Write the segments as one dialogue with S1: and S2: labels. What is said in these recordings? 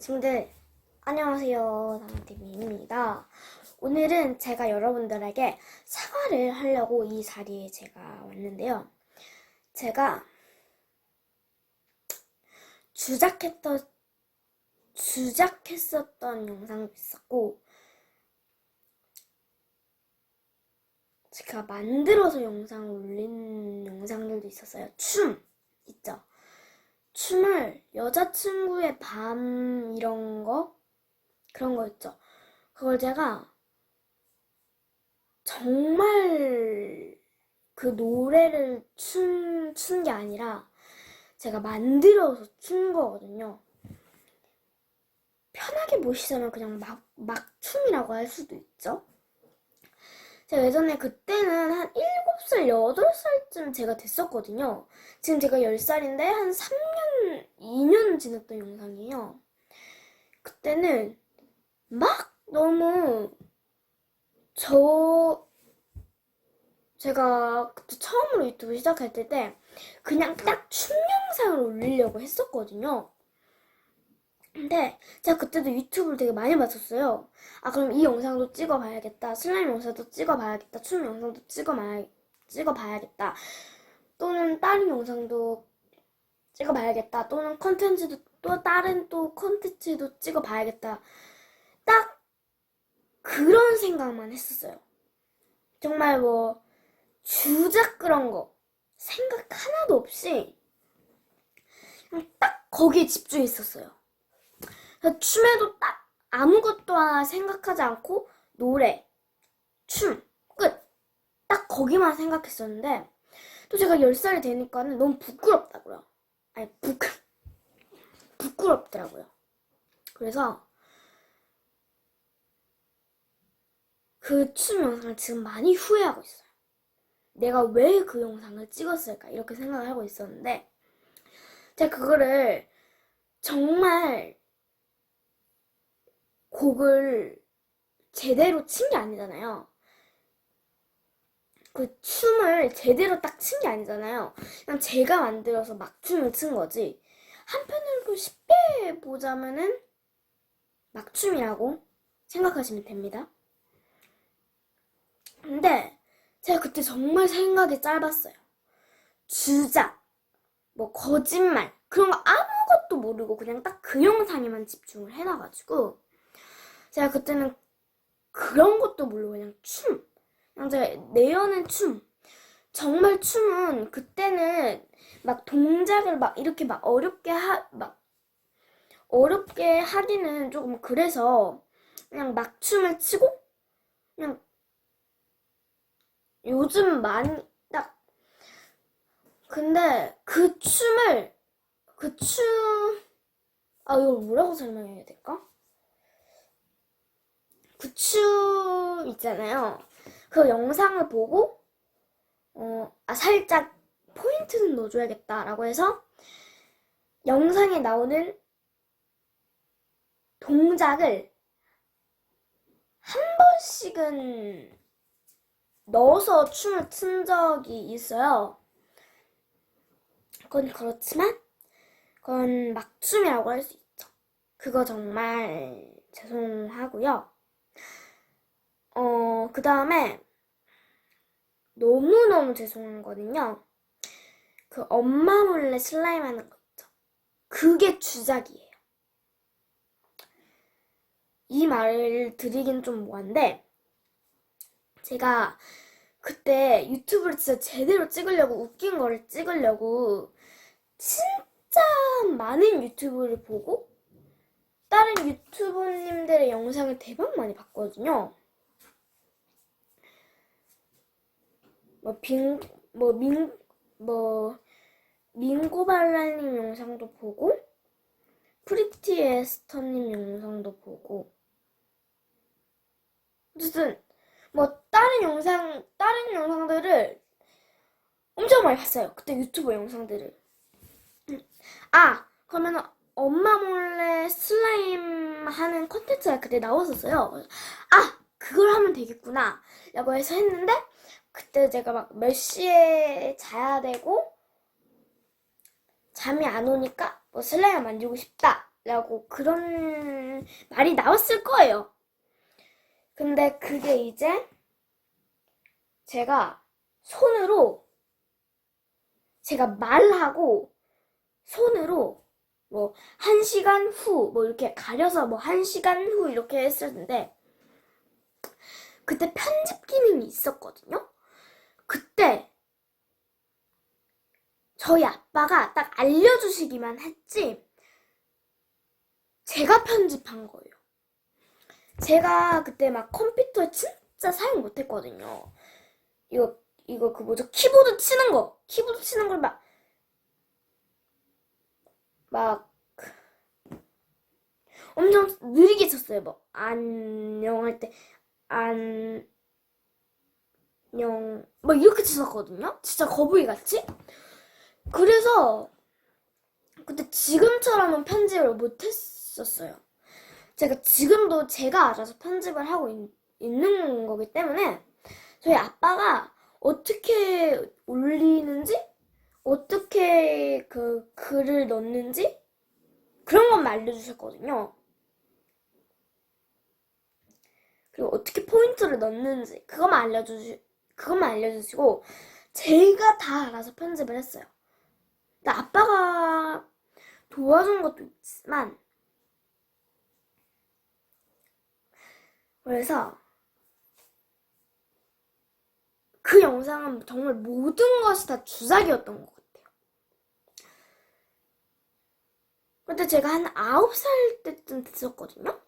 S1: 친구들 안녕하세요. 나나TV입니다. 오늘은 제가 여러분들에게 사과를 하려고 이 자리에 제가 왔는데요. 제가 주작했던 주작했었던 영상도 있었고 제가 만들어서 영상 올린 영상들도 있었어요. 춤! 있죠 춤을 여자친구의 밤 이런 거 그런 거 있죠. 그걸 제가 정말 그 노래를 춘, 춘 게 아니라 제가 만들어서 춘 거거든요. 편하게 보시자면 그냥 막, 막 춤이라고 할 수도 있죠. 제가 예전에 그때는 한7 살, 8살쯤 제가 됐었거든요. 지금 제가 10살인데 한 3년, 2년 지났던 영상이에요. 그때는 막 너무 저, 제가 그때 처음으로 유튜브 시작할 때 그냥 딱 춤 영상을 올리려고 했었거든요. 근데 제가 그때도 유튜브를 되게 많이 봤었어요. 아 그럼 이 영상도 찍어봐야겠다. 슬라임 영상도 찍어봐야겠다. 춤 영상도 찍어봐야, 찍어봐야겠다. 또는 다른 영상도 찍어봐야겠다. 또는 컨텐츠도 또 다른 또 컨텐츠도 찍어봐야겠다. 딱 그런 생각만 했었어요. 정말 뭐 주작 그런 거 생각 하나도 없이 그냥 딱 거기에 집중했었어요. 춤에도 딱 아무것도 생각하지 않고 노래, 춤, 끝. 딱 거기만 생각했었는데 또 제가 10살이 되니까는 너무 부끄럽다고요. 아니, 부, 부끄럽더라고요. 그래서 그 춤 영상을 지금 많이 후회하고 있어요. 내가 왜 그 영상을 찍었을까? 이렇게 생각을 하고 있었는데 제가 그거를 정말 곡을 제대로 친 게 아니잖아요. 그 춤을 제대로 딱 친 게 아니잖아요. 그냥 제가 만들어서 막 춤을 춘 거지. 한편으로 쉽게 보자면은 막춤이라고 생각하시면 됩니다. 근데 제가 그때 정말 생각이 짧았어요. 주작, 뭐 거짓말 그런 거 아무것도 모르고 그냥 딱 그 영상에만 집중을 해놔가지고 제가 그때는 그런 것도 모르고 그냥 춤. 제가 내연은 춤. 정말 춤은 그때는 막 동작을 막 이렇게 막 어렵게 하, 막 어렵게 하기는 조금 그래서 그냥 막 춤을 치고 그냥 요즘 많이 딱 근데 그 춤을 그 춤, 아, 이거 뭐라고 설명해야 될까? 그 춤 있잖아요. 그 영상을 보고, 어, 아, 살짝 포인트는 넣어줘야겠다라고 해서 영상에 나오는 동작을 한 번씩은 넣어서 춤을 춘 적이 있어요. 그건 그렇지만, 그건 막춤이라고 할 수 있죠. 그거 정말 죄송하고요. 어, 그 다음에 너무너무 죄송한 거는요. 그 엄마 몰래 슬라임 하는 거 있죠. 그게 주작이에요. 이 말을 드리긴 좀 뭐한데, 제가 그때 유튜브를 진짜 제대로 찍으려고, 웃긴 거를 찍으려고, 진짜 많은 유튜브를 보고, 다른 유튜버님들의 영상을 대박 많이 봤거든요. 뭐, 빙, 뭐, 민, 뭐, 민고발라님 영상도 보고, 프리티 에스터님 영상도 보고, 어쨌든, 뭐, 다른 영상, 다른 영상들을 엄청 많이 봤어요. 그때 유튜브 영상들을. 음. 아, 그러면은, 엄마 몰래 슬라임 하는 컨텐츠가 그때 나왔었어요. 아, 그걸 하면 되겠구나. 라고 해서 했는데, 그때 제가 막 몇 시에 자야 되고 잠이 안 오니까 뭐 슬라임 만들고 싶다 라고 그런 말이 나왔을 거예요. 근데 그게 이제 제가 손으로 제가 말하고 손으로 뭐 한 시간 후 뭐 이렇게 가려서 뭐 한 시간 후 이렇게 했었는데 그때 편집 기능이 있었거든요. 그때 저희 아빠가 딱 알려주시기만 했지 제가 편집한 거예요. 제가 그때 막 컴퓨터 진짜 사용 못했거든요. 이거 이거 그 뭐죠 키보드 치는 거 키보드 치는 걸 막 막 엄청 느리게 쳤어요. 뭐 안녕 할 때 안 녕뭐 이렇게 쳤었거든요. 진짜 거북이 같이. 그래서 그때 지금처럼은 편집을 못했었어요. 제가 지금도 제가 알아서 편집을 하고 있, 있는 거기 때문에 저희 아빠가 어떻게 올리는지 어떻게 그 글을 넣는지 그런 것만 알려주셨거든요. 그리고 어떻게 포인트를 넣는지 그것만 알려주시 그것만 알려주시고 제가 다 알아서 편집을 했어요. 근데 아빠가 도와준 것도 있지만 그래서 그 영상은 정말 모든 것이 다 주작이었던 것 같아요. 근데 제가 한 9살 때쯤 됐었거든요?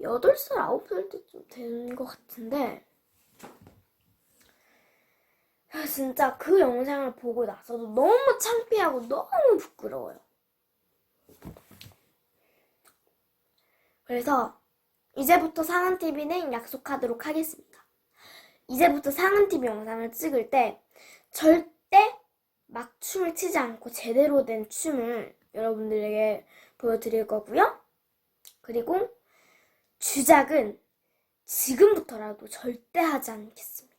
S1: 8살, 9살 때쯤 된 것 같은데 아, 진짜 그 영상을 보고 나서도 너무 창피하고 너무 부끄러워요. 그래서 이제부터 상은TV는 약속하도록 하겠습니다. 이제부터 상은TV 영상을 찍을 때 절대 막 춤을 추지 않고 제대로 된 춤을 여러분들에게 보여드릴 거고요. 그리고 주작은 지금부터라도 절대 하지 않겠습니다.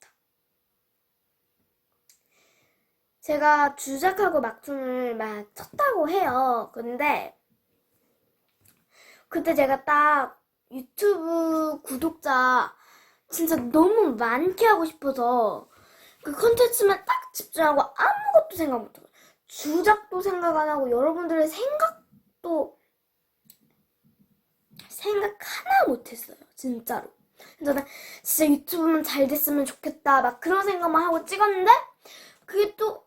S1: 제가 주작하고 막춤을 막 췄다고 해요. 근데 그때 제가 딱 유튜브 구독자 진짜 너무 많게 하고 싶어서 그 컨텐츠만 딱 집중하고 아무것도 생각 못하고 주작도 생각 안 하고 여러분들의 생각도 생각 하나 못했어요. 진짜로. 저는 진짜 유튜브만 잘 됐으면 좋겠다 막 그런 생각만 하고 찍었는데 그게 또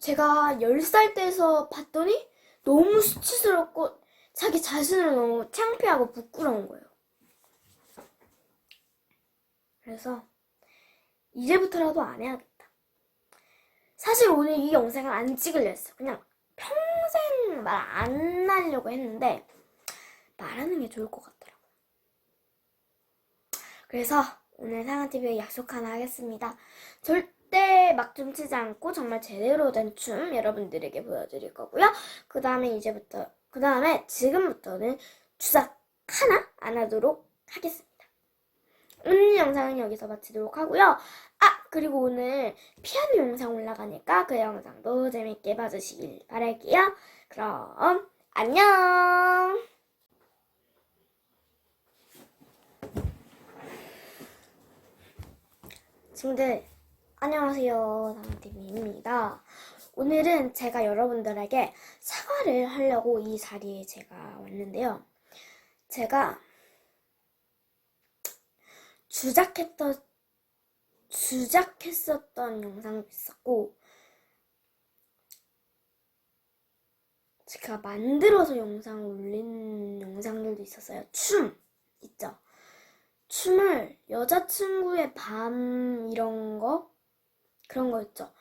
S1: 제가 10살 때에서 봤더니 너무 수치스럽고 자기 자신을 너무 창피하고 부끄러운 거예요. 그래서 이제부터라도 안 해야겠다. 사실 오늘 이 영상을 안 찍으려 했어. 그냥 평생 말 안 하려고 했는데 말하는 게 좋을 것 같더라고. 그래서 오늘 상한TV에 약속 하나 하겠습니다. 절 대 막춤 치지 않고 정말 제대로 된 춤 여러분들에게 보여드릴 거고요. 그 다음에 이제부터, 그 다음에 지금부터는 주작 하나 안 하도록 하겠습니다. 오늘 영상은 여기서 마치도록 하고요. 아, 그리고 오늘 피아노 영상 올라가니까 그 영상도 재밌게 봐주시길 바랄게요. 그럼, 안녕! 친구들, 안녕하세요. 나은TV입니다. 오늘은 제가 여러분들에게 사과를 하려고 이 자리에 제가 왔는데요. 제가 주작했던 주작했었던 영상도 있었고 제가 만들어서 영상을 올린 영상들도 있었어요. 춤 있죠. 춤을 여자친구의 밤 이런 거 그런 거 있죠.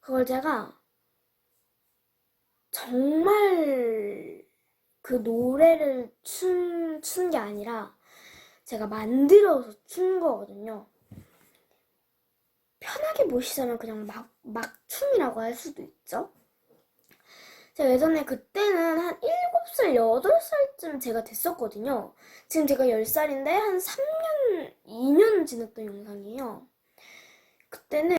S1: 그걸 제가 정말 그 노래를 춤, 춘게 아니라 제가 만들어서 춘 거거든요. 편하게 보시자면 그냥 막, 막춤이라고 할 수도 있죠. 제가 예전에 그때는 한 7살, 8살쯤 제가 됐었거든요. 지금 제가 10살인데 한 3년, 2년 지났던 영상이에요. 그때는